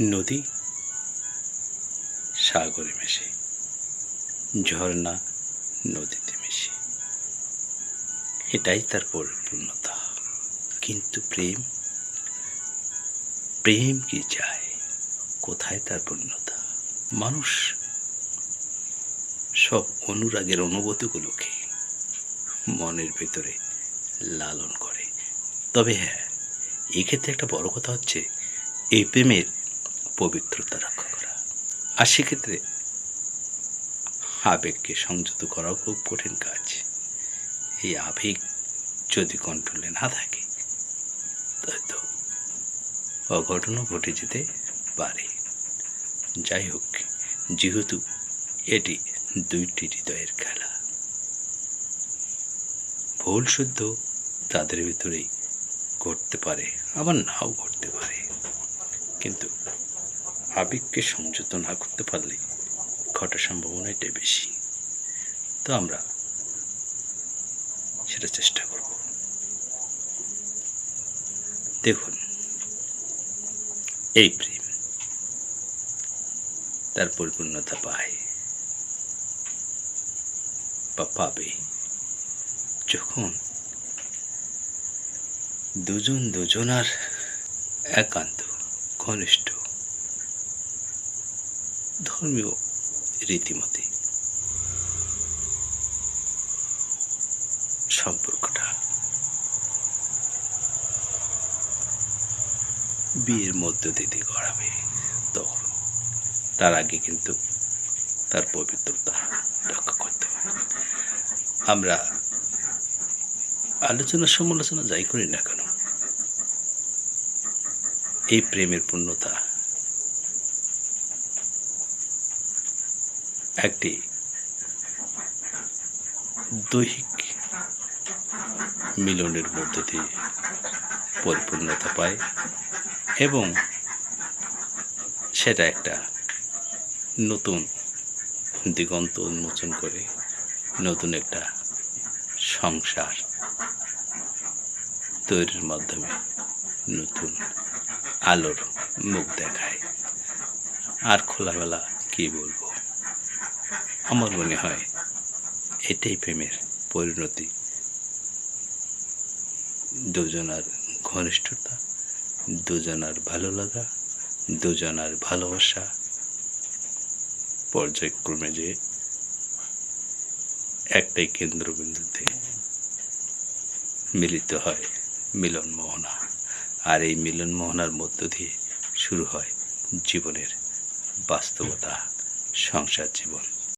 নদী, সাগরে মেশে, ঝর্ণা নদীতে মেশে। এটাই তার পরিপূর্ণতা। কিন্তু প্রেম প্রেম কি চায়? কোথায় তার পূর্ণতা? মানুষ সব অনুরাগের অনুভূতিগুলোকে মনের ভেতরে লালন করে। তবে হ্যাঁ এক্ষেত্রে একটা বড় কথা হচ্ছে, এই প্রেমের পবিত্রতা রক্ষা করা আর সেক্ষেত্রে আবেগকে সংযত করাও খুব কঠিন কাজ। এই আবেগ যদি কন্ট্রোলে না থাকে তো অঘটনও ঘটে যেতে পারে। যাই হোক, যেহেতু এটি দুইটি হৃদয়ের খেলা, ভুল শুদ্ধ তাদের ভিতরেই ঘটতে পারে, আবার নাও ঘটতে পারে। কিন্তু আবেগকে সংযত না করতে পারলে ঘটার সম্ভাবনাটাই বেশি। তো আমরা সেটা চেষ্টা করব। দেখুন, এই প্রেম, তার পরিপূর্ণতা পায় বা পাবে যখন দুজন দুজনার একান্ত, ঘনিষ্ঠ ধর্মীয় রীতিমতে। সম্পর্কটা। বিয়ের মধ্য দিয়ে গড়াবে তখন। তার আগে কিন্তু তার পবিত্রতা রক্ষা করতে হবে। আমরা আলোচনা সমালোচনা যাই করি না কেন? এই প্রেমের পূর্ণতা একটি দৈহিক মিলনের মধ্য দিয়ে পরিপূর্ণতা পায় এবং সেটা একটা নতুন দিগন্ত উন্মোচন করে, নতুন একটা সংসার তৈরির মাধ্যমে নতুন আলোর মুখ দেখায়। আর খোলামেলা কি বলব? আমার মনে হয় এটাই প্রেমের পরিণতি। দুজনার ঘনিষ্ঠতা, দুজনার ভালো লাগা, দুজনার ভালোবাসা পর্যায়ক্রমে যে একটাই কেন্দ্রবিন্দুতে মিলিত হয় মিলন মোহনা। আর এই মিলন মোহনার মধ্য দিয়ে শুরু হয় জীবনের বাস্তবতা, সংসার জীবন।